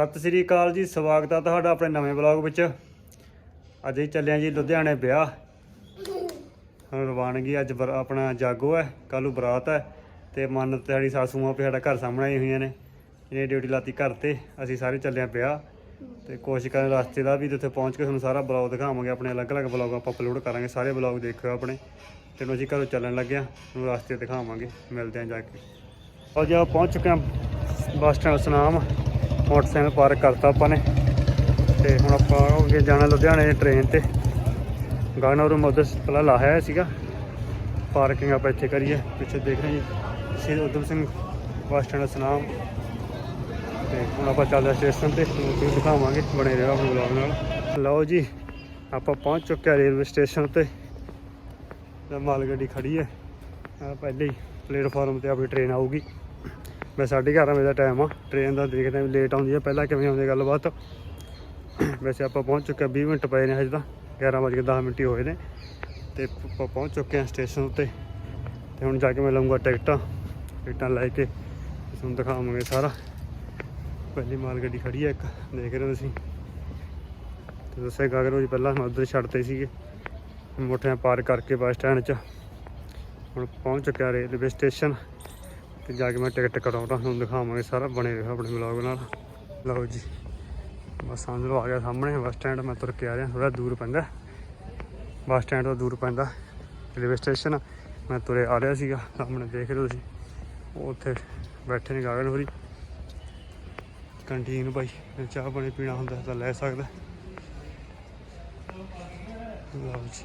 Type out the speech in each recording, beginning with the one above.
ਸਤਿ ਸ੍ਰੀ ਅਕਾਲ ਜੀ, ਸਵਾਗਤ ਆ ਤੁਹਾਡਾ ਆਪਣੇ ਨਵੇਂ ਬਲੌਗ ਵਿੱਚ। ਅੱਜ ਹੀ ਚੱਲਿਆ ਜੀ ਲੁਧਿਆਣੇ ਵਿਆਹ। ਹੁਣ ਰਵਾਨਗੀ, ਅੱਜ ਬਰ- ਆਪਣਾ ਜਾਗੋ ਹੈ, ਕੱਲ੍ਹ ਨੂੰ ਬਰਾਤ ਹੈ ਤੇ ਮਨ ਤੇ ਸਾਡੀ ਸਾਸੂ ਮਾਂ ਵੀ ਘਰ ਸਾਹਮਣੇ ਆਈ ਹੋਈਆਂ ਨੇ। ਇਹਨੇ ਡਿਊਟੀ ਲਾਤੀ ਘਰ ਤੇ, ਅਸੀਂ ਸਾਰੇ ਚੱਲੇ ਆ ਵਿਆਹ। ਤੇ ਕੋਸ਼ਿਸ਼ ਕਰਾਂਗੇ ਰਸਤੇ ਦਾ ਵੀ ਜਿੱਥੇ ਪਹੁੰਚ ਕੇ ਤੁਹਾਨੂੰ ਸਾਰਾ ਬਲੌਗ ਦਿਖਾਵਾਂਗੇ, ਆਪਣੇ ਅਲੱਗ-ਅਲੱਗ ਬਲੌਗ ਆਪਾਂ ਅਪਲੋਡ ਕਰਾਂਗੇ, ਸਾਰੇ ਬਲੌਗ ਦੇਖਿਓ ਆਪਣੇ। ਤੇ ਹੁਣ ਅਸੀਂ ਘਰੋਂ ਚੱਲਣ ਲੱਗਿਆ ਆ, ਤੁਹਾਨੂੰ ਰਸਤੇ ਦਿਖਾਵਾਂਗੇ, ਮਿਲਦੇ ਆ ਜਾ ਕੇ। ਔਰ ਜੀ ਪਹੁੰਚ ਚੁੱਕੇ ਆ bus stand, Sunam. Motorcycle park ਕਰਤਾ ਆਪਾਂ ਨੇ। ਤੇ ਹੁਣ ਆਪਾਂ ਅੱਗੇ ਜਾਣਾ ਲੁਧਿਆਣੇ ਟ੍ਰੇਨ ਤੇ। ਗਾਣਾ ਰੂਮ ਉਧਰ ਪਹਿਲਾਂ ਲਾਇਆ ਸੀਗਾ। ਪਾਰਕਿੰਗ ਆਪਾਂ ਇੱਥੇ ਕਰੀਏ। ਪਿੱਛੇ ਦੇਖ ਰਹੇ ਜੀ। Shri Udham Singh bus stand Sunam. ਤੇ ਹੁਣ ਆਪਾਂ ਚੱਲਦੇ ਹਾਂ ਸਟੇਸ਼ਨ ਤੇ। ਤੁਹਾਨੂੰ ਵੀ ਦਿਖਾਵਾਂਗੇ ਬਣੇ ਰਹੋ ਆਪਣੇ ਬਲੌਗ ਨਾਲ। ਲਓ ਜੀ, ਆਪਾਂ ਪਹੁੰਚ ਚੁੱਕੇ ਹਾਂ ਰੇਲਵੇ ਸਟੇਸ਼ਨ ਤੇ। ਤੇ ਮਾਲ ਗੱਡੀ ਖੜੀ ਹੈ। ਆ ਪਹਿਲੇ ਹੀ ਪਲੇਟਫਾਰਮ ਤੇ ਆਪਣੀ ਟ੍ਰੇਨ ਆਊਗੀ। ਮੈਂ 11:30 ਵਜੇ ਦਾ ਟਾਈਮ ਆ। ਟ੍ਰੇਨ ਦਾ ਦੇਖਦੇ ਹਾਂ ਲੇਟ ਆਉਂਦੀ ਆ, ਪਹਿਲਾਂ ਕਿਵੇਂ ਆਉਂਦੀ ਹੈ ਗੱਲਬਾਤ। ਵੈਸੇ ਆਪਾਂ ਪਹੁੰਚ ਚੁੱਕੇ ਹਾਂ 20 ਮਿੰਟ ਪਏ ਨੇ ਹਜੇ ਤਾਂ 11 ਵਜੇ 10 ਮਿੰਟ ਹੀ ਹੋਏ ਨੇ। ਤੇ ਆਪਾਂ ਪਹੁੰਚ ਚੁੱਕੇ ਹਾਂ ਸਟੇਸ਼ਨ ਉੱਤੇ। ਤੇ ਹੁਣ ਜਾ ਕੇ ਮੈਂ ਲਵਾਂਗਾ ਟਿਕਟਾਂ ਟਿਕਟਾਂ ਲੈ ਕੇ ਤੁਹਾਨੂੰ ਦਿਖਾਵਾਂਗੇ ਸਾਰਾ। ਪਹਿਲੀ ਮਾਲ ਗੱਡੀ ਖੜੀ ਹੈ ਇੱਕ, ਦੇਖ ਰਹੇ ਹੋ ਤੁਸੀਂ। ਤੇ ਦੱਸਿਆ ਗਾਗਰੋ ਜੀ, ਪਹਿਲਾਂ ਮੈਂ ਉੱਧਰ ਛੱਡਤੇ ਸੀਗੇ। ਮੋਟਰਾਂ ਪਾਰ ਕਰਕੇ ਬੱਸ ਸਟੈਂਡ 'ਚ। ਹੁਣ ਪਹੁੰਚ ਚੁੱਕਿਆ ਰੇਲਵੇ ਸਟੇਸ਼ਨ ਤੇ ਜਾ ਕੇ ਮੈਂ ਟਿਕਟ ਕਰਾਉਂਦਾ ਤੁਹਾਨੂੰ ਦਿਖਾਵਾਂਗੇ ਸਾਰਾ ਬਣੇ ਰਹੋ ਆਪਣੇ ਵਲੌਗ ਨਾਲ। ਲਓ ਜੀ, ਬਸ ਸਮਝ ਆ ਗਿਆ ਸਾਹਮਣੇ ਬੱਸ ਸਟੈਂਡ ਮੈਂ ਤੁਰ ਕੇ ਆ ਰਿਹਾ ਥੋੜਾ ਦੂਰ ਪੈਂਦਾ। ਬੱਸ ਸਟੈਂਡ ਤੋਂ ਦੂਰ ਪੈਂਦਾ ਰੇਲਵੇ ਸਟੇਸ਼ਨ ਮੈਂ ਤੁਰੇ ਆ ਰਿਹਾ ਸੀਗਾ, ਸਾਹਮਣੇ ਦੇਖ ਰਹੇ ਹੋ ਤੁਸੀਂ ਉਹ ਉੱਥੇ ਬੈਠੇ ਨੇ ਗਾਗਨ ਹੋਰੀ। ਕੰਟੀਨ ਭਾਈ ਜੇ ਚਾਹ ਪਾਣੀ ਪੀਣਾ ਹੁੰਦਾ ਤਾਂ ਲੈ ਸਕਦਾ। ਲਓ ਜੀ,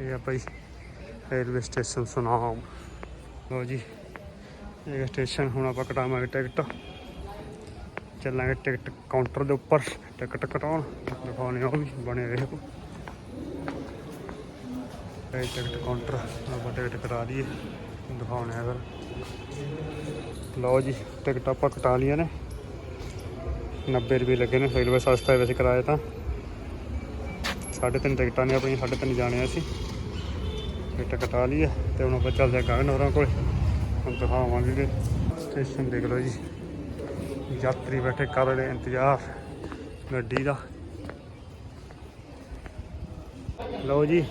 ਇਹ ਆ ਭਾਈ ਰੇਲਵੇ ਸਟੇਸ਼ਨ ਸੁਨਾਮ। ਲਓ ਜੀ ਇਹ ਸਟੇਸ਼ਨ ਹੁਣ ਆਪਾਂ ਕਟਾਵਾਂਗੇ ਟਿਕਟ ਚੱਲਾਂਗੇ ਟਿਕਟ ਕਾਊਂਟਰ ਦੇ ਉੱਪਰ। ਟਿਕਟ ਕਟਾਉਣ, ਦਿਖਾਉਣੇ ਉਹ ਵੀ, ਬਣੇ ਰਹੇ ਇਹ ਟਿਕਟ ਕਾਊਂਟਰ ਆਪਾਂ ਟਿਕਟ ਕਟਾ ਲਈਏ ਦਿਖਾਉਣੇ ਆ ਫਿਰ। ਲਓ ਜੀ ਟਿਕਟ ਆਪਾਂ ਕਟਾ ਲਈਆਂ ਨੇ। 90 ਰੁਪਏ ਲੱਗੇ ਨੇ ਰੇਲਵੇ ਸਸਤਾ ਹੈ ਵੈਸੇ ਕਿਰਾਇਆ ਤਾਂ। ਸਾਢੇ ਤਿੰਨ ਟਿਕਟਾਂ ਨੇ ਆਪਣੀਆਂ, ਸਾਢੇ ਤਿੰਨ ਜਾਣੇ ਆ ਅਸੀਂ। ਟਿਕਟ ਕਟਾ ਲਈ ਹੈ ਤੇ ਹੁਣ ਆਪਾਂ ਚੱਲਦੇ ਹਾਂ ਗਗਨ ਹੋਰਾਂ ਕੋਲ। ਹੁਣ ਦਿਖਾਵਾਂਗੇ ਜੀ। ਸਟੇਸ਼ਨ ਦੇਖ ਲਓ ਜੀ। ਯਾਤਰੀ ਬੈਠੇ ਕਰ ਰਹੇ ਇੰਤਜ਼ਾਰ ਗੱਡੀ ਦਾ। ਲਓ ਜੀ,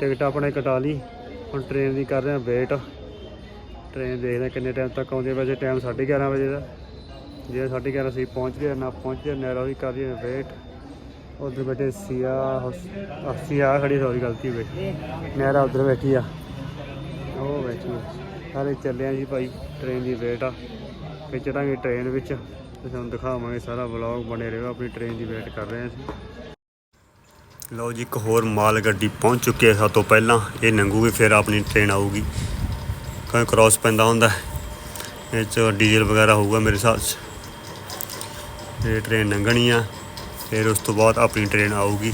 ਟਿਕਟ ਆਪਣੇ ਕਟਾ ਲਈ। ਹੁਣ ਟ੍ਰੇਨ ਦੀ ਕਰ ਰਹੇ ਹਾਂ ਵੇਟ ਟ੍ਰੇਨ ਦੇਖਦੇ ਹਾਂ ਕਿੰਨੇ ਟਾਈਮ ਤੱਕ ਆਉਂਦੀ ਵੈਸੇ ਟਾਈਮ 11:30 ਵਜੇ ਦਾ। ਜੇ 11:30 ਅਸੀਂ ਪਹੁੰਚ ਗਏ, ਨਾ ਪਹੁੰਚ ਗਏ, ਨੈਰਾ ਵੀ ਕਰ ਰਹੀ ਵੇਟ ਉਧਰ ਬੈਠੇ ਸੀਆ ਸੀਆ ਖੜੀ ਸੌਰੀ ਗਲਤੀ ਹੋ ਗਈ। ਨਹਿਰਾ ਉਧਰ ਬੈਠੀ ਆ। ਉਹ ਬੈਠੀ ਆ। ਸਾਰੇ ਚੱਲੇ ਜੀ ਭਾਈ ਟ੍ਰੇਨ ਦੀ ਵੇਟ ਆ। ਫਿਰ ਚੜਾਂਗੇ ਟ੍ਰੇਨ ਵਿੱਚ। ਤੇ ਤੁਹਾਨੂੰ ਦਿਖਾਵਾਂਗੇ ਸਾਰਾ ਵਲੌਗ ਬਣੇ ਰਹੇਗਾ ਆਪਣੀ ਟ੍ਰੇਨ ਦੀ ਵੇਟ ਕਰ ਰਹੇ ਆ ਅਸੀਂ। ਲਓ ਜੀ, ਇੱਕ ਹੋਰ ਮਾਲ ਗੱਡੀ ਪਹੁੰਚ ਚੁੱਕੀ ਹੈ ਸਭ ਤੋਂ ਪਹਿਲਾਂ। ਇਹ ਲੰਘੂਗੀ ਫਿਰ ਆਪਣੀ ਟ੍ਰੇਨ ਆਊਗੀ। ਕੋਈ ਕ੍ਰਾਸ ਪੈਂਦਾ ਹੁੰਦਾ ਇਹ ਚ ਡੀਜ਼ਲ ਵਗੈਰਾ ਹੋਊਗਾ ਮੇਰੇ ਹਿਸਾਬ 'ਚ। ਇਹ ਟ੍ਰੇਨ ਲੰਘਣੀ ਆ। ਫਿਰ ਉਸ ਤੋਂ ਬਾਅਦ ਆਪਣੀ ਟ੍ਰੇਨ ਆਊਗੀ।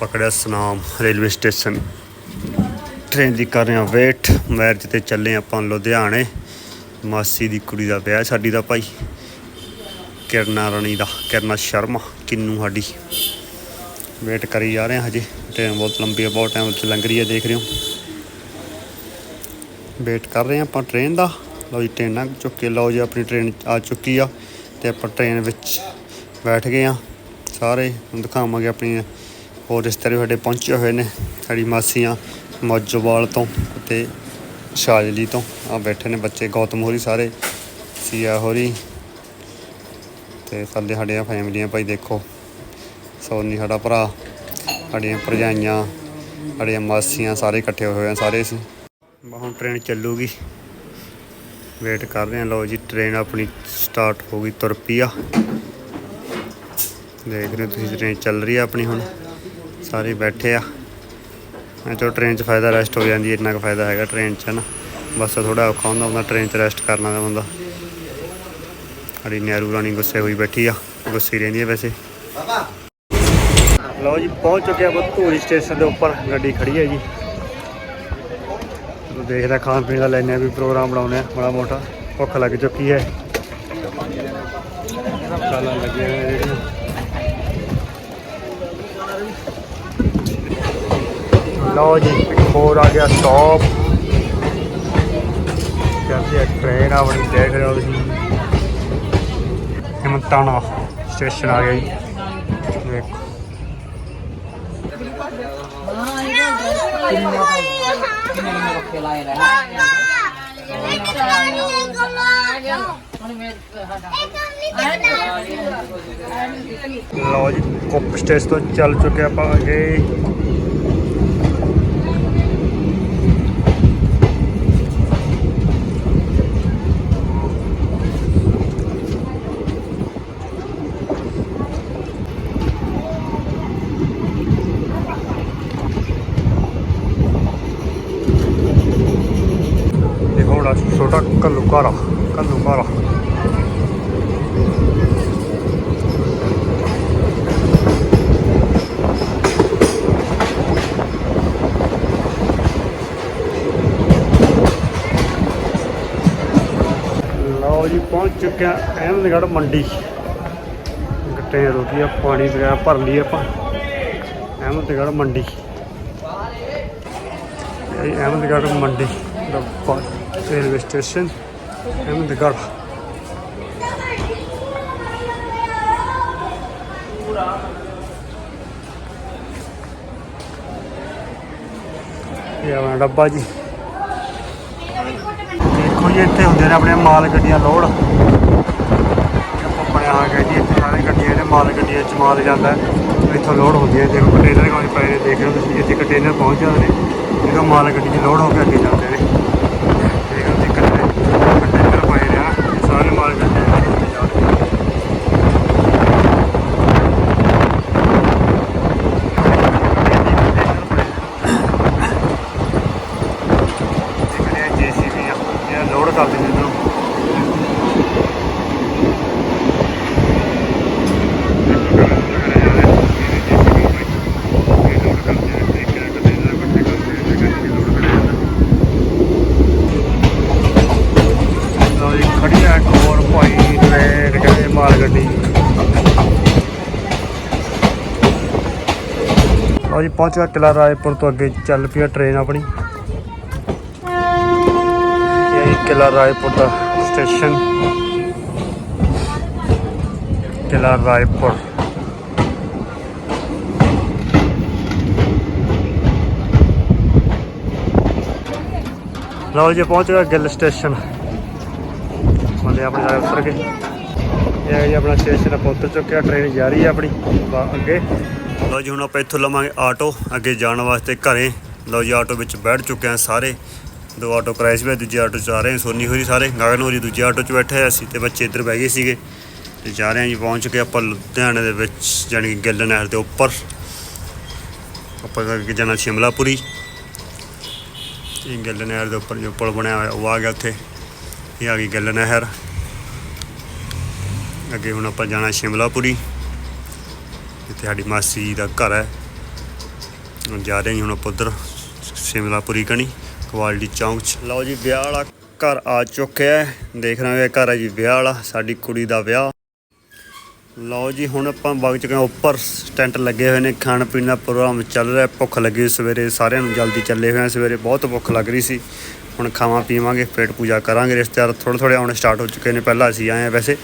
ਪਕੜਿਆ ਸਨਾਮ ਰੇਲਵੇ ਸਟੇਸ਼ਨ। ਟ੍ਰੇਨ ਦੀ ਕਰ ਰਹੇ ਹਾਂ ਵੇਟ ਮੈਰਿਜ ਤੇ ਚੱਲੇ ਆਪਾਂ ਲੁਧਿਆਣੇ। ਮਾਸੀ ਦੀ ਕੁੜੀ ਦਾ ਵਿਆਹ, ਸਾਡੀ ਦਾ ਭਾਈ। ਕਿਰਨਾ ਰਾਣੀ ਦਾ, ਕਿਰਨਾ ਸ਼ਰਮਾ, ਕਿੰਨੂ ਸਾਡੀ। ਵੇਟ ਕਰੀ ਜਾ ਰਹੇ ਹਾਂ ਹਜੇ। ਟ੍ਰੇਨ ਬਹੁਤ ਲੰਬੀ ਹੈ ਬਹੁਤ ਟਾਈਮ ਚ ਲੰਘ ਰਹੀ ਹੈ ਦੇਖ ਰਹੇ ਹੋ। ਵੇਟ ਕਰ ਰਹੇ ਹਾਂ ਆਪਾਂ ਟ੍ਰੇਨ ਦਾ। ਲਓ ਜੀ ਟ੍ਰੇਨ ਲੰਘ ਚੁੱਕੀ ਲਓ ਜੀ, ਆਪਣੀ ਟ੍ਰੇਨ ਆ ਚੁੱਕੀ ਆ ਤੇ ਆਪਾਂ ਟ੍ਰੇਨ ਵਿੱਚ ਬੈਠ ਗਏ ਆ ਸਾਰੇ ਦਿਖਾਵਾਂਗੇ ਆਪਣੀ ਹੋਰ ਰਿਸ਼ਤੇਦਾਰ ਸਾਡੇ ਪਹੁੰਚੇ ਹੋਏ ਨੇ, ਸਾਡੀ ਮਾਸੀਆਂ। ਮੌਜੋਵਾਲ ਤੋਂ ਤੇ ਸ਼ਾਜਲੀ ਤੋਂ। ਆ ਬੈਠੇ ਨੇ ਬੱਚੇ, ਗੌਤਮ ਹੋਰੀ ਸਾਰੇ, ਸੀਆ ਹੋਰੀ ਤੇ ਸਾਡੇ ਸਾਡੀਆਂ ਫੈਮਲੀਆਂ ਭਾਈ ਦੇਖੋ। ਸੋਨੀ ਸਾਡਾ ਭਰਾ, ਸਾਡੀਆਂ ਭਰਜਾਈਆਂ, ਸਾਡੀਆਂ ਮਾਸੀਆਂ ਸਾਰੇ ਇਕੱਠੇ ਹੋਏ ਆ ਸਾਰੇ ਅਸੀਂ। ਬਸ ਹੁਣ ਟ੍ਰੇਨ ਚੱਲੂਗੀ। ਵੇਟ ਕਰ ਰਹੇ ਹਾਂ ਲਓ ਜੀ ਟ੍ਰੇਨ ਆਪਣੀ ਸਟਾਰਟ ਹੋ ਗਈ ਤੁਰ ਪਈ ਆ। ਦੇਖ ਰਹੇ ਹੋ ਤੁਸੀਂ ਟ੍ਰੇਨ ਚੱਲ ਰਹੀ ਆ ਆਪਣੀ ਹੁਣ। ਸਾਰੇ ਬੈਠੇ ਆ। ਮੈਂ ਚਲੋ ਟ੍ਰੇਨ 'ਚ ਫਾਇਦਾ ਰੈਸਟ ਹੋ ਜਾਂਦੀ, ਇੰਨਾ ਕੁ ਫਾਇਦਾ ਹੈਗਾ ਟ੍ਰੇਨ 'ਚ ਨਾ ਬਸ ਥੋੜਾ ਔਖਾ ਹੁੰਦਾ ਹੁੰਦਾ ਟ੍ਰੇਨ 'ਚ ਰੈਸਟ ਕਰਨਾ ਲੈਂਦਾ ਬੰਦਾ। ਸਾਡੀ ਨਹਿਰੂ ਰਾਣੀ ਗੁੱਸੇ ਹੋਈ ਬੈਠੀ ਆ, ਗੁੱਸੇ ਰਹਿੰਦੀ ਹੈ ਵੈਸੇ। ਲਓ ਜੀ, ਪਹੁੰਚ ਚੁੱਕੇ ਆਪਾਂ ਧੂਰੀ ਸਟੇਸ਼ਨ ਦੇ ਉੱਪਰ, ਗੱਡੀ ਖੜੀ ਹੈ ਜੀ। ਤੂੰ ਦੇਖਦਾ ਖਾਣ ਪੀਣ ਦਾ ਲੈਣੇ ਆ, ਵੀ ਪ੍ਰੋਗਰਾਮ ਬਣਾਉਣੇ ਆ ਬੜਾ ਮੋਟਾ, ਭੁੱਖ ਲੱਗ ਚੁੱਕੀ ਹੈ। ਚਾਲਾਂ ਲੱਗੀਆਂ ਲਓ ਜੀ ਇੱਕ ਹੋਰ ਆ ਗਿਆ ਸਟਾਪ ਜਾਂਦੀ ਆ ਟ੍ਰੇਨ ਆਪਣੀ, ਦੇਖ ਰਹੇ ਹੋ ਤੁਸੀਂ। ਹਿੰਮਤ ਸਟੇਸ਼ਨ ਆ ਗਿਆ ਜੀ। ਵੇਖੋ। ਲਓ ਜੀ, ਕੁੱਕ ਸਟੇਸ਼ਨ ਤੋਂ ਚੱਲ ਚੁੱਕੇ ਆਪਾਂ ਅੱਗੇ ਇਹ ਹੋੜਾ ਛੋਟਾ ਕੱਲੂ ਘਾਰਾ ਕੱਲੂ ਲਓ ਜੀ, ਪਹੁੰਚ ਚੁੱਕੇ ਆ ਅਹਿਮਦਗੜ੍ਹ ਮੰਡੀ। ਗੱਟੇ ਰੋਟੀ ਆ, ਪਾਣੀ ਵਗੈਰਾ ਭਰ ਲਈ ਆਪਾਂ। ਅਹਿਮਦਗੜ੍ਹ ਮੰਡੀ। ਅਹਿਮਦਗੜ੍ਹ ਮੰਡੀ ਦਾ ਰੇਲਵੇ ਸਟੇਸ਼ਨ। ਅਹਿਮਦਗੜ੍ਹ ਇਹ ਆਪਣਾ ਡੱਬਾ ਜੀ। ਦੇਖੋ ਜੀ, ਇੱਥੇ ਹੁੰਦੇ ਨੇ ਆਪਣੇ ਮਾਲ ਗੱਡੀਆਂ ਲੋਡ। ਆਪਾਂ ਬਣਿਆ ਆ ਜੀ, ਇੱਥੇ ਸਾਰੇ ਗੱਡੀਆਂ ਨੇ, ਮਾਲ ਗੱਡੀਆਂ ਚ ਮਾਲ ਜਾਂਦਾ ਇੱਥੋਂ ਲੋਡ ਹੁੰਦੀ ਹੈ, ਦੇਖੋ ਕੰਟੇਨਰ ਕੋਈ ਪਏ ਨੇ, ਦੇਖ ਰਹੇ ਹੋ ਤੁਸੀਂ, ਇੱਥੇ ਕੰਟੇਨਰ ਪਹੁੰਚ ਜਾਂਦੇ ਨੇ। ਜਦੋਂ ਮਾਲ ਗੱਡੀ 'ਚ ਲੋਡ ਹੋ ਕੇ ਅੱਗੇ ਜਾਂਦੇ ਨੇ ਦੇਖ ਲਓ ਜੀ ਕੰਟੇਨਰ ਕੰਟੇਨਰ ਪਏ ਨੇ ਨਾ ਇਹ ਸਾਰੇ ਮਾਲ ਗੱਡੀਆਂ ਦੇ ਅੱਗੇ ਜਾਂਦੇ ਨੇ ਜਿਹੜੇ ਜੀਸੀਬੀ ਆ ਇਹ ਲੋਡ ਕਰਦੇ ਨੇ ਇਹਨਾਂ ਨੂੰ ਲਓ ਜੀ ਖੜੀ ਆ ਕੋਲ ਭਾਈ ਟ੍ਰੇਨ ਕਹਿੰਦੇ ਮਾਲ ਗੱਡੀ ਲਓ ਜੀ, ਪਹੁੰਚ ਗਿਆ ਕਿਲਾ ਰਾਏਪੁਰ ਤੋਂ ਅੱਗੇ, ਚੱਲ ਪਈ ਆ ਟ੍ਰੇਨ ਆਪਣੀ। ਇਹ ਕਿਲਾ ਰਾਏਪੁਰ ਦਾ ਸਟੇਸ਼ਨ ਕਿਲਾ ਰਾਏਪੁਰ। ਲਓ ਜੀ, ਪਹੁੰਚ ਗਿਆ ਗਿੱਲ ਸਟੇਸ਼ਨ ਬੰਦੇ ਆਪਣੇ ਸਾਰੇ ਉਤਰ ਗਏ। ਇਹ ਹੈ ਜੀ ਆਪਣਾ ਸਟੇਸ਼ਨ ਆਪਾਂ ਉਤਰ ਚੁੱਕਿਆ ਟ੍ਰੇਨ ਜਾ ਰਹੀ ਹੈ ਆਪਣੀ ਅੱਗੇ। ਲਓ ਜੀ, ਹੁਣ ਆਪਾਂ ਇੱਥੋਂ ਲਵਾਂਗੇ ਆਟੋ। ਅੱਗੇ ਜਾਣ ਵਾਸਤੇ ਘਰੇ। ਲਓ ਜੀ, ਆਟੋ ਵਿੱਚ ਬੈਠ ਚੁੱਕੇ ਆ ਸਾਰੇ। ਦੋ ਆਟੋ ਕਰਾਏ ਸੀ ਮੈਂ, ਦੂਜੇ ਆਟੋ 'ਚ ਆ ਰਹੇ ਹਾਂ, ਸੋਨੀ ਹੋਰੀ ਸਾਰੇ। ਗਗਨ ਹੋਰੀ ਦੂਜੇ ਆਟੋ 'ਚ ਬੈਠੇ ਆ, ਅਸੀਂ ਤੇ ਬੱਚੇ ਇੱਧਰ ਬਹਿ ਗਏ ਸੀਗੇ। ਤੇ ਜਾ ਰਹੇ ਹਾਂ ਜੀ, ਪਹੁੰਚ ਕੇ ਆਪਾਂ ਲੁਧਿਆਣੇ ਦੇ ਵਿੱਚ, ਜਾਣੀ ਕਿ ਗਿੱਲ ਨਹਿਰ ਦੇ ਉੱਪਰ। ਆਪਾਂ ਅੱਗੇ ਜਾਣਾ ਸ਼ਿਮਲਾਪੁਰੀ। ਇਹ ਗਿੱਲ ਨਹਿਰ ਦੇ ਉੱਪਰ ਜੋ ਪੁਲ ਬਣਿਆ ਹੋਇਆ, ਉਹ ਆ ਗਿਆ ਉੱਥੇ। ਇਹ ਆ ਗਈ ਗਿੱਲ ਨਹਿਰ। ਅੱਗੇ ਹੁਣ ਆਪਾਂ ਜਾਣਾ ਸ਼ਿਮਲਾਪੁਰੀ। ਜਿੱਥੇ ਸਾਡੀ ਮਾਸੀ ਜੀ ਦਾ ਘਰ ਹੈ। ਜਾ ਰਹੇ ਹਾਂ ਹੁਣ ਆਪਾਂ ਉੱਧਰ ਸ਼ਿਮਲਾਪੁਰੀ ਕਣੀ ਕੁਆਲਿਟੀ ਚੌਂਕ ਚ। ਲਓ ਜੀ, ਵਿਆਹ ਵਾਲਾ ਘਰ ਆ ਚੁੱਕਿਆ ਹੈ। ਦੇਖ ਰਹੇ ਹੋ ਘਰ ਹੈ ਜੀ ਵਿਆਹ ਵਾਲਾ, ਸਾਡੀ ਕੁੜੀ ਦਾ ਵਿਆਹ। ਲਓ ਜੀ, ਹੁਣ ਆਪਾਂ ਵਗ ਚੁੱਕੇ ਹਾਂ, ਉੱਪਰ ਟੈਂਟ ਲੱਗੇ ਹੋਏ ਨੇ, ਖਾਣ ਪੀਣ ਦਾ ਪ੍ਰੋਗਰਾਮ ਚੱਲ ਰਿਹਾ, ਭੁੱਖ ਲੱਗੀ ਸਵੇਰੇ, ਸਾਰਿਆਂ ਨੂੰ ਜਲਦੀ ਚੱਲੇ ਹੋਏ ਆ ਸਵੇਰੇ, ਬਹੁਤ ਭੁੱਖ ਲੱਗ ਰਹੀ ਸੀ। ਹੁਣ ਖਾਵਾਂ ਪੀਵਾਂਗੇ, ਪੇਟ ਪੂਜਾ ਕਰਾਂਗੇ, ਰਿਸ਼ਤੇਦਾਰ ਥੋੜ੍ਹੇ ਥੋੜ੍ਹੇ ਆਉਣੇ ਸਟਾਰਟ ਹੋ ਚੁੱਕੇ ਨੇ, ਪਹਿਲਾਂ ਅਸੀਂ ਆਏ ਆ ਵੈਸੇ।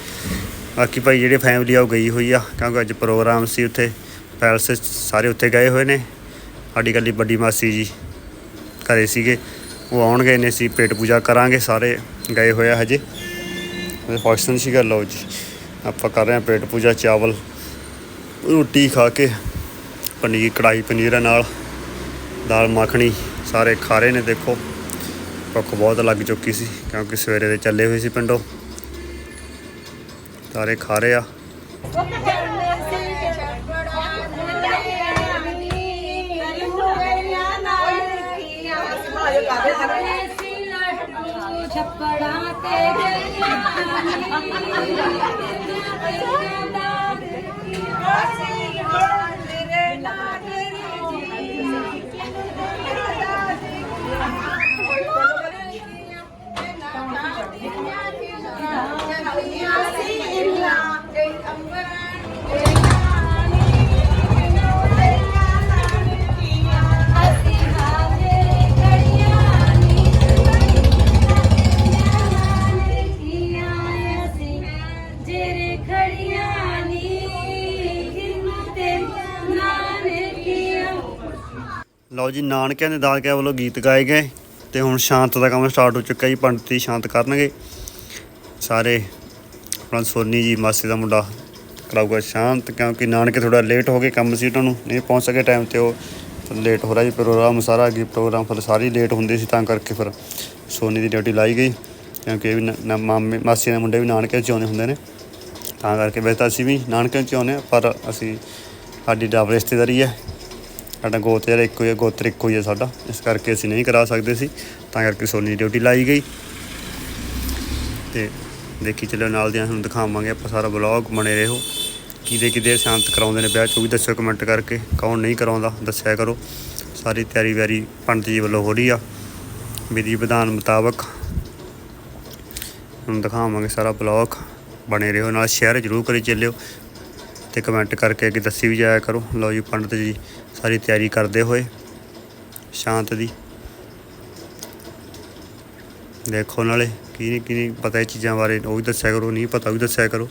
ਬਾਕੀ ਭਾਈ ਜਿਹੜੀ ਫੈਮਿਲੀ ਆ ਉਹ ਗਈ ਹੋਈ ਆ, ਕਿਉਂਕਿ ਅੱਜ ਪ੍ਰੋਗਰਾਮ ਸੀ ਉੱਥੇ ਪੈਲਸ ਸਾਰੇ ਉੱਥੇ ਗਏ ਹੋਏ ਨੇ। ਸਾਡੀ ਕੱਲੀ ਵੱਡੀ ਮਾਸੀ ਜੀ ਘਰੇ ਸੀਗੇ, ਉਹ ਆਉਣਗੇ ਨੇ ਅਸੀਂ ਪੇਟ ਪੂਜਾ ਕਰਾਂਗੇ, ਸਾਰੇ ਗਏ ਹੋਏ ਆ ਹਜੇ। ਫੰਕਸ਼ਨ ਸੀਗਾ, ਲਓ ਜੀ, ਆਪਾਂ ਕਰ ਰਹੇ ਹਾਂ ਪੇਟ ਪੂਜਾ, ਚਾਵਲ, ਰੋਟੀ ਖਾ ਕੇ, ਪਨੀਰ ਕੜਾਈ ਪਨੀਰ ਨਾਲ, ਦਾਲ ਮੱਖਣੀ ਸਾਰੇ ਖਾ ਰਹੇ ਨੇ, ਦੇਖੋ, ਭੁੱਖ ਬਹੁਤ ਲੱਗ ਚੁੱਕੀ ਸੀ, ਕਿਉਂਕਿ ਸਵੇਰੇ ਦੇ ਚੱਲੇ ਹੋਏ ਸੀ ਪਿੰਡੋਂ। ਸਾਰੇ ਖਾ ਰਹੇ ਆ ਛੱਪੜਾ ਤੇ ਜਿਹੜੇ ਖੜੀਆਂ ਲਓ ਜੀ, ਨਾਨਕਿਆਂ ਦੇ ਦਾਦਕਿਆਂ ਵੱਲੋਂ ਗੀਤ ਗਾਏ ਗਏ ਤੇ ਹੁਣ ਸ਼ਾਂਤ ਦਾ ਕੰਮ ਸਟਾਰਟ ਹੋ ਚੁੱਕਾ ਜੀ, ਪੰਡਤ ਜੀ ਸ਼ਾਂਤ ਕਰਨਗੇ। ਸਾਰੇ ਆਪਣਾ ਸੋਨੀ ਜੀ, ਮਾਸੀ ਦਾ ਮੁੰਡਾ ਕਰਾਊਗਾ ਸ਼ਾਂਤ ਕਿਉਂਕਿ ਨਾਨਕੇ ਥੋੜਾ ਲੇਟ ਹੋ ਗਏ ਕੰਮ ਸੀ ਉਹਨਾਂ ਨੂੰ, ਨਹੀਂ ਪਹੁੰਚ ਸਕੇ ਟਾਈਮ ਤੇ ਉਹ ਲੇਟ ਹੋ ਰਿਹਾ ਜੀ ਪ੍ਰੋਗਰਾਮ ਸਾਰਾ ਅੱਗੇ ਪ੍ਰੋਗਰਾਮ ਫਿਰ ਸਾਰੀ ਲੇਟ ਹੁੰਦੇ ਸੀ ਤਾਂ ਕਰਕੇ ਫਿਰ ਸੋਨੀ ਦੀ ਡਿਊਟੀ ਲਾਈ ਗਈ ਕਿਉਂਕਿ ਇਹ ਵੀ ਨ- ਮਾਮੇ, ਮਾਸੀ ਦੇ ਮੁੰਡੇ ਵੀ ਨਾਨਕੇ ਚ ਆਉਂਦੇ ਹੁੰਦੇ ਨੇ, ਤਾਂ ਕਰਕੇ ਵੈਸੇ ਤਾਂ ਅਸੀਂ ਵੀ ਨਾਨਕੇ ਚ ਆਉਂਦੇ ਹਾਂ, ਪਰ ਅਸੀਂ ਸਾਡੀ ਡਬਲ ਰਿਸ਼ਤੇਦਾਰੀ ਹੈ, ਸਾਡਾ ਗੋਤ ਯਾਰ ਇੱਕੋ ਹੀ ਹੈ, ਗੋਤਰ ਇੱਕੋ ਹੀ ਹੈ ਸਾਡਾ, ਇਸ ਕਰਕੇ ਅਸੀਂ ਨਹੀਂ ਕਰਾ ਸਕਦੇ ਸੀ, ਤਾਂ ਕਰਕੇ ਸੋਨੀ ਦੀ ਡਿਊਟੀ ਲਾਈ ਗਈ ਤੇ ਦੇਖੀ ਚੱਲੋ ਨਾਲ ਦੀਆਂ ਹੁਣ ਦਿਖਾਵਾਂਗੇ ਆਪਾਂ ਸਾਰਾ ਬਲੌਗ ਬਣੇ ਰਹੋ। ਕਿਹਦੇ ਕਿਹਦੇ ਸ਼ਾਂਤ ਕਰਾਉਂਦੇ ਨੇ ਵਿਆਹ ਚ, ਉਹ ਵੀ ਦੱਸਿਓ ਕਮੈਂਟ ਕਰਕੇ, ਕੌਣ ਨਹੀਂ ਕਰਾਉਂਦਾ, ਦੱਸਿਆ ਕਰੋ। ਸਾਰੀ ਤਿਆਰੀ ਵੈਰੀ ਪੰਡਤ ਜੀ ਵੱਲੋਂ ਹੋ ਰਹੀ ਆ। ਵਿਧੀ ਵਿਧਾਨ ਮੁਤਾਬਕ ਹੁਣ ਦਿਖਾਵਾਂਗੇ ਸਾਰਾ ਬਲੌਗ ਬਣੇ ਰਹੋ, ਨਾਲ ਸ਼ੇਅਰ ਜ਼ਰੂਰ ਕਰੀ ਚੱਲਿਓ। ਤੇ ਕਮੈਂਟ ਕਰਕੇ ਅੱਗੇ ਦੱਸੀ ਵੀ ਜਾਇਆ ਕਰੋ। ਲਓ ਜੀ ਪੰਡਤ ਜੀ, ਸਾਰੀ ਤਿਆਰੀ ਕਰਦੇ ਹੋਏ, ਸ਼ਾਂਤ ਦੀ। ਦੇਖੋ ਨਾਲੇ ਕੀ ਨਹੀਂ ਕੀ ਨਹੀਂ, ਪਤਾ ਇਹ ਚੀਜ਼ਾਂ ਬਾਰੇ ਉਹ ਵੀ ਦੱਸਿਆ ਕਰੋ, ਨਹੀਂ ਪਤਾ ਉਹ ਵੀ ਦੱਸਿਆ ਕਰੋ।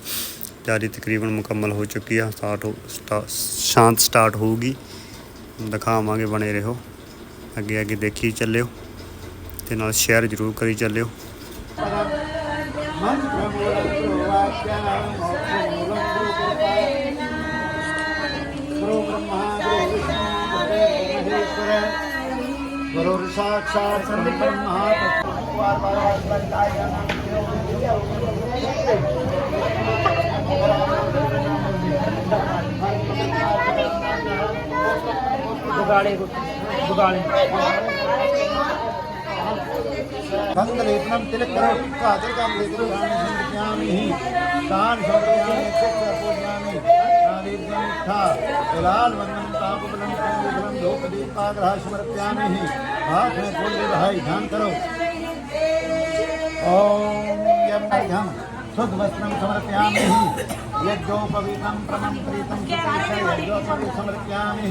ਤਿਆਰੀ ਤਕਰੀਬਨ ਮੁਕੰਮਲ ਹੋ ਚੁੱਕੀ ਆ ਸਟਾਰਟ ਹੋ ਸਟਾ- ਸ਼ਾਂਤ ਸਟਾਰਟ ਹੋਊਗੀ। ਦਿਖਾਵਾਂਗੇ ਬਣੇ ਰਹੋ। ਅੱਗੇ ਅੱਗੇ ਦੇਖੀ ਚੱਲਿਓ। ਤੇ ਨਾਲ ਸ਼ੇਅਰ ਜ਼ਰੂਰ ਕਰੀ ਚੱਲਿਓ। दुगाड़े दुगाड़े भंग लेपनम तिलक करो कादर काम लेकरो ज्ञानी ही दान सर्वज्ञान से सर्वज्ञानी नारीज्ञान था लाल वंदन ताप बलम कुंभ बलम लोक दीपाग्रह स्मृत्यामि ही हाथ में कुंभ भाई, ध्यान करो। ओम यम अर्घम शुद्ध वस्त्रम समर्पयामि यज्ञोपवीतं प्रमंत्रितं सुपेश यज्ञोपवी समर्पयामि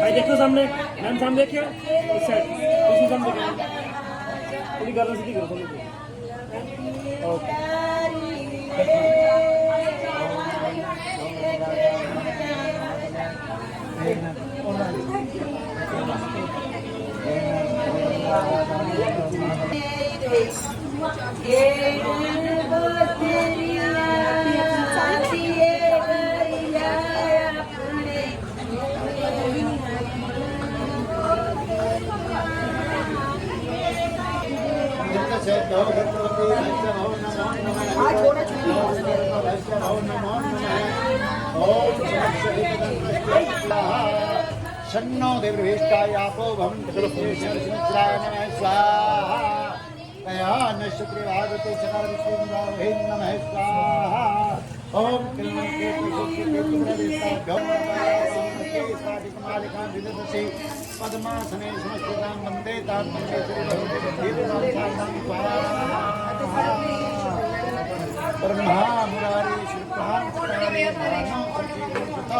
ਭਾਈ ਦੇਖੋ ਸਾਹਮਣੇ ਮੈਮ ਸਾਹਮਣੇ ਦੇਖਿਓ ਇਸ ਸਾਈਡ ਤੁਸੀਂ ਸਾਹਮਣੇ ਦੇਖੋ ਪੂਰੀ ਗੱਲ ਸਿੱਧੀ ਕਰੋ ਸਾਹਮਣੇ ਓਕੇ शन्नो देवृष्टाय आपो भवन्तु शनिश्चराय नमः स्वाहा तया नश्चक्रिवागते चकार विष्णुरावहे नमः स्वाहा ॐ किल्मन्ते पुष्पते पुत्रदेवताभ्यो नमः स्वादिकमालिकां विदधसि पद्मासने संस्कृतां वन्दे तां वन्दे श्रीभगवती स्वाहा ब्रह्मा मुरारी श्रीप्रहां चकारे मानव प्रचीनं सुता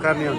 Kami yang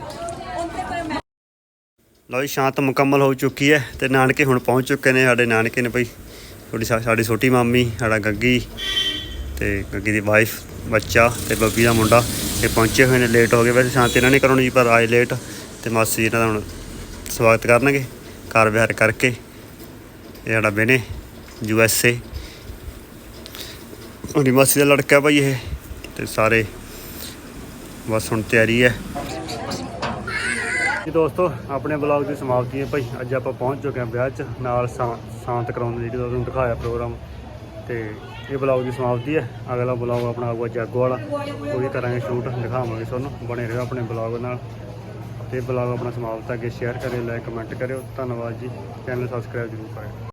ਲਓ ਜੀ ਸ਼ਾਂਤ ਮੁਕੰਮਲ ਹੋ ਚੁੱਕੀ ਹੈ ਤੇ ਨਾਨਕੇ ਹੁਣ ਪਹੁੰਚ ਚੁੱਕੇ ਨੇ ਸਾਡੇ ਨਾਨਕੇ ਨੇ ਭਾਈ ਥੋੜੀ ਸਾਡੀ ਛੋਟੀ ਮਾਮੀ, ਸਾਡਾ ਗੱਗੀ ਤੇ ਗੱਗੀ ਦੀ ਵਾਈਫ ਬੱਚਾ ਤੇ ਬੱਬੀ ਦਾ ਮੁੰਡਾ ਇਹ ਪਹੁੰਚੇ ਹੋਏ ਨੇ ਲੇਟ ਹੋ ਗਏ। ਵੈਸੇ ਸ਼ਾਂਤ ਇਹਨਾਂ ਨੇ ਕਰਾਉਣੀ ਸੀ ਪਰ ਆਏ ਲੇਟ ਤੇ ਮਾਸੀ ਇਹਨਾਂ ਦਾ ਹੁਣ ਸਵਾਗਤ ਕਰਨਗੇ ਕਾਰ ਵਿਹਾਰ ਕਰਕੇ। ਇਹ ਸਾਡਾ ਬੇਨੇ ਯੂ ਐਸ ਏ ਉਹਦੀ ਮਾਸੀ ਦਾ ਲੜਕਾ ਭਾਈ ਇਹ ਤੇ ਸਾਰੇ। ਬਸ ਹੁਣ ਤਿਆਰੀ ਹੈ। ਜੀ ਦੋਸਤੋ, ਆਪਣੇ ਬਲੌਗ ਦੀ ਸਮਾਪਤੀ ਹੈ ਭਾਈ। ਅੱਜ ਆਪਾਂ ਪਹੁੰਚ ਚੁੱਕੇ ਹਾਂ ਵਿਆਹ 'ਚ, ਨਾਲ ਸ਼ਾ- ਸ਼ਾਂਤ ਕਰਾਉਣ ਦੀ ਜਿਹੜੀ ਤੁਹਾਨੂੰ ਦਿਖਾਇਆ ਪ੍ਰੋਗਰਾਮ। ਤੇ ਇਹ ਬਲੌਗ ਦੀ ਸਮਾਪਤੀ ਹੈ। ਅਗਲਾ ਬਲੌਗ ਆਪਣਾ ਆਊਗਾ ਜਾਗੋ ਵਾਲਾ। ਉਹ ਵੀ ਕਰਾਂਗੇ ਸ਼ੂਟ, ਦਿਖਾਵਾਂਗੇ ਤੁਹਾਨੂੰ। ਬਣੇ ਰਹੋ ਆਪਣੇ ਬਲੌਗ ਨਾਲ। ਤੇ ਬਲੌਗ ਆਪਣਾ ਸਮਾਪਤ ਅੱਗੇ ਸ਼ੇਅਰ ਕਰਿਓ ਲਾਈਕ ਕਮੈਂਟ ਕਰਿਓ। ਧੰਨਵਾਦ ਜੀ। ਚੈਨਲ ਸਬਸਕ੍ਰਾਈਬ ਜ਼ਰੂਰ ਕਰਿਓ।